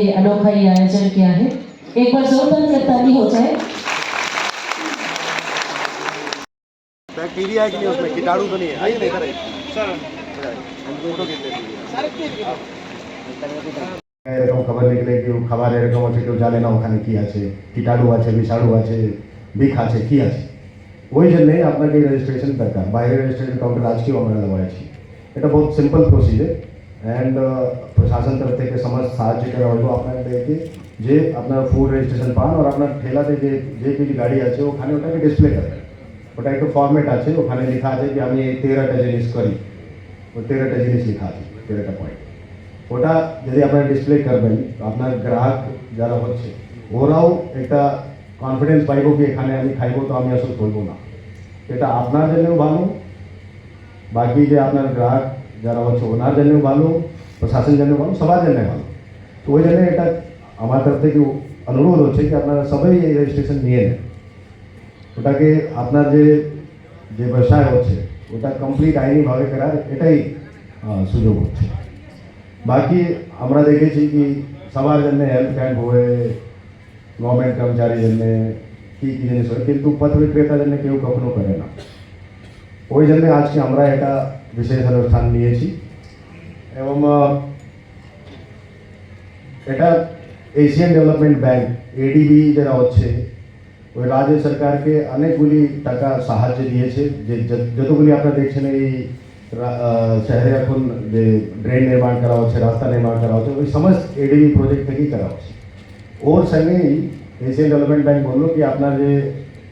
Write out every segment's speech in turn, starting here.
ये अनोखा ये आयोजन किया है एक बार जोरदार ताली हो जाए बैक्टीरिया है कि नहीं उसमें कीटाणु तो नहीं है आइए ना इधर आइए सर फोटो खींच लेते हैं এরকম খবর নিকলে কেউ খাবার এরকম আছে কেউ জানে না ওখানে কি আছে কীটাণু আছে বিষাণু আছে বিষ আছে কি আছে ওই জন্যে আপনাকে রেজিস্ট্রেশন দরকার বাইরে রেজিস্ট্রেশন কাউন্টার আজকেও আমরা লাগাইছি এটা বহুত সিম্পল প্রসিজার অ্যান্ড প্রশাসন তরফ থেকে সমস্ত সাহায্য করা হলো আপনাদেরকে। যে আপনার ফুড রেজিস্ট্রেশন পান আর আপনার ঠেলাতে যে যে কিছু গাড়ি আছে, ওখানে ওটাকে ডিসপ্লে করবেন ওটা একটা ফর্মেট আছে, ওখানে লেখা আছে যে আমি এই তেরোটা জিনিস করি। ওই তেরোটা জিনিস লেখা আছে, তেরোটা পয়েন্ট ওটা যদি আপনারা ডিসপ্লে করবেন আপনার গ্রাহক যারা হচ্ছে, ওরাও একটা কনফিডেন্স পাইব কি এখানে আমি খাইব, তো আমি আসলে বলব না। এটা আপনার জন্যও ভালো, বাকি যে আপনার গ্রাহক যারা হচ্ছে ওনার জন্যও ভালো প্রশাসন জন্য ভালো সবার জন্য ভালো তো ওই জন্য এটা আমার তরফ থেকে অনুরোধ হচ্ছে কি আপনারা সবাই এই রেজিস্ট্রেশন নিয়ে নেন ওটাকে আপনার যে যে ব্যবসায় হচ্ছে ওটা কমপ্লিট আইনিভাবে করার এটাই আহ, সুযোগ হচ্ছে বাকি আমরা দেখেছি কি সবার জন্য হেলথ ক্যাম্প হয়ে গভর্নমেন্ট কর্মচারী জন্য কি কি জিনিস হয় কিন্তু পথ বিক্রেতার জন্য কেউ কখনো করে না ওই জন্য আজকে আমরা এটা বিশেষ অনুষ্ঠান নিয়েছি এবং আহ, এটা এশিয়ান ডেভেলপমেন্ট ব্যাংক এডিবি যেটা হচ্ছে ওই রাজ্য সরকারকে অনেকগুলি টাকা সাহায্য দিয়েছে যে যত- যতগুলি আপনারা দেখছেন এই রা- আহ, শহরে এখন যে ড্রেন নির্মাণ করা হচ্ছে রাস্তা নির্মাণ করা হচ্ছে ওই সমস্ত এডিবি প্রজেক্ট থেকেই করা হচ্ছে ওর সঙ্গেই এশিয়ান ডেভেলপমেন্ট ব্যাংক বললো কি আপনার যে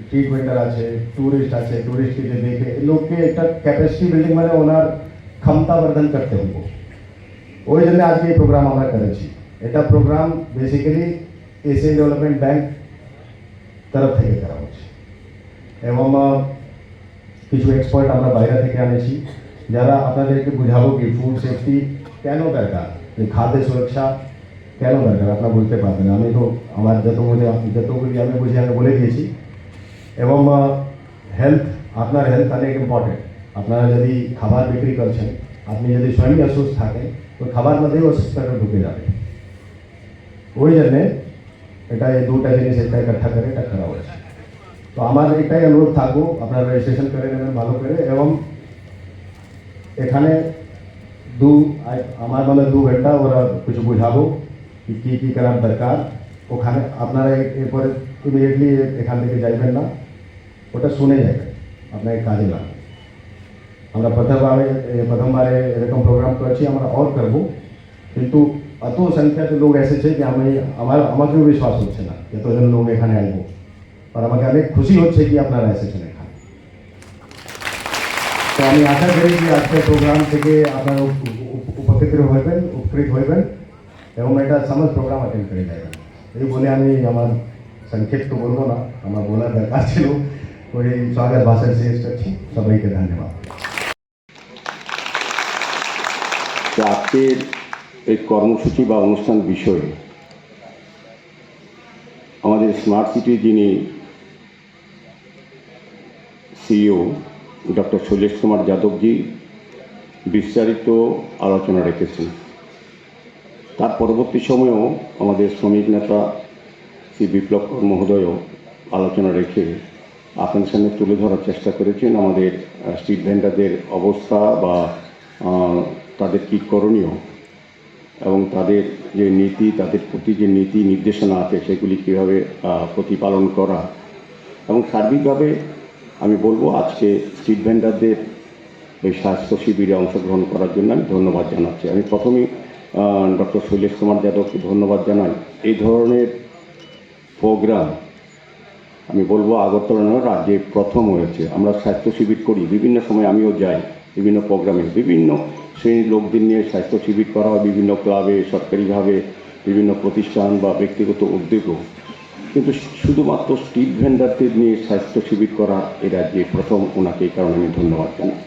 স্ট্রিট ভেন্ডার আছে ট্যুরিস্ট আছে ট্যুরিস্টকে যে দেখে এই লোককে একটা ক্যাপাসিটি বিল্ডিং মানে ওনার ক্ষমতা বর্ধন করতে হবে ওই জন্য আজকে এই প্রোগ্রাম আমরা করেছি এটা programme basically Asian development bank তরফ থেকে করা হচ্ছে এবং আহ, কিছু এক্সপার্ট আমরা বাইরে থেকে আনেছি যারা আপনাদেরকে বুঝাবো কি ফুড সেফটি কেন দরকার এই খাদ্য সুরক্ষা কেন দরকার আপনারা বুঝতে পারবেন আমি তো আমার যতগুলি যতগুলি আমি বুঝি আমি বলে দিয়েছি এবং হেলথ আপনার হেলথ অনেক ইম্পর্টেন্ট আপনারা যদি খাবার বিক্রি করছেন, আপনি যদি স্বয়ং অসুস্থ থাকেন, তো খাবার মধ্যেই অসুস্থতা ঢুকে যাবে। ওই জন্যে এটা এই দুটা জিনিস একটা ইকট্ঠা করে এটা করা হয়েছে। তো আমার এটাই অনুরোধ থাকব, আপনারা রেজিস্ট্রেশন করে নেবেন ভালো করে এবং এখানে দু আমার মানে দু ঘণ্টা ওরা কিছু বুঝাবো কি, কী কী করার দরকার। ওখানে আপনারা এরপরে ইমিডিয়েটলি এখান থেকে যাইবেন না। ওটা শুনে যাবেন আপনাকে কাজে লাগবে আমরা প্রথমবারে এ, প্রথমবারে এরকম প্রোগ্রাম করেছি আমরা অর করব কিন্তু এত সংখ্যাতে লোক এসেছে যে আমি আমার আমাকেও বিশ্বাস হচ্ছে না এতজন লোক এখানে আসবো আর আমাকে অনেক খুশি হচ্ছে কি আপনারা এসেছেন এখানে তো আমি আশা করি যে আজকের প্রোগ্রাম থেকে আপনারা উপ- উপ- উপকৃত হইবেন উপকৃত হইবেন এবং এটা সমস্ত প্রোগ্রাম অ্যাটেন্ড করে যাবেন এই বলে আমি আমার সংক্ষেপ তো বলবো না আমার বলার দরকার ছিল ধন্যবাদ তো আজকের এই কর্মসূচি বা অনুষ্ঠান বিষয়ে আমাদের স্মার্ট সিটি যিনি সিইও ডক্টর শৈলেশ কুমার যাদবজি বিস্তারিত আলোচনা রেখেছেন তার পরবর্তী সময়েও আমাদের শ্রমিক নেতা শ্রী বিপ্লব মহোদয়ও আলোচনা রেখে আপনার সামনে তুলে ধরার চেষ্টা করেছেন আমাদের স্ট্রিট ভেন্ডারদের অবস্থা বা তাদের কী করণীয় এবং তাদের যে নীতি, তাদের প্রতি যে নীতি নির্দেশনা আছে, সেগুলি কীভাবে প্রতিপালন করা এবং সার্বিকভাবে আমি বলব আজকে স্ট্রিট ভেন্ডারদের এই স্বাস্থ্য শিবিরে অংশগ্রহণ করার জন্য আমি ধন্যবাদ জানাচ্ছি। আমি প্রথমেই ডক্টর শৈলেশ কুমার যাদবকে ধন্যবাদ জানাই। এই ধরনের প্রোগ্রাম আমি বলব আগরতলা নয়, রাজ্যে প্রথম হয়েছে। আমরা স্বাস্থ্য শিবির করি, বিভিন্ন সময় আমিও যাই, বিভিন্ন প্রোগ্রামে, বিভিন্ন শ্রেণির লোকদের নিয়ে স্বাস্থ্য শিবির করা হয়, বিভিন্ন ক্লাবে, সরকারিভাবে, বিভিন্ন প্রতিষ্ঠান বা ব্যক্তিগত উদ্যোগও। কিন্তু শুধুমাত্র স্ট্রিট ভেন্ডারদের নিয়ে স্বাস্থ্য শিবির করা এ রাজ্যে প্রথম, ওনাকে এই কারণে আমি ধন্যবাদ জানাই।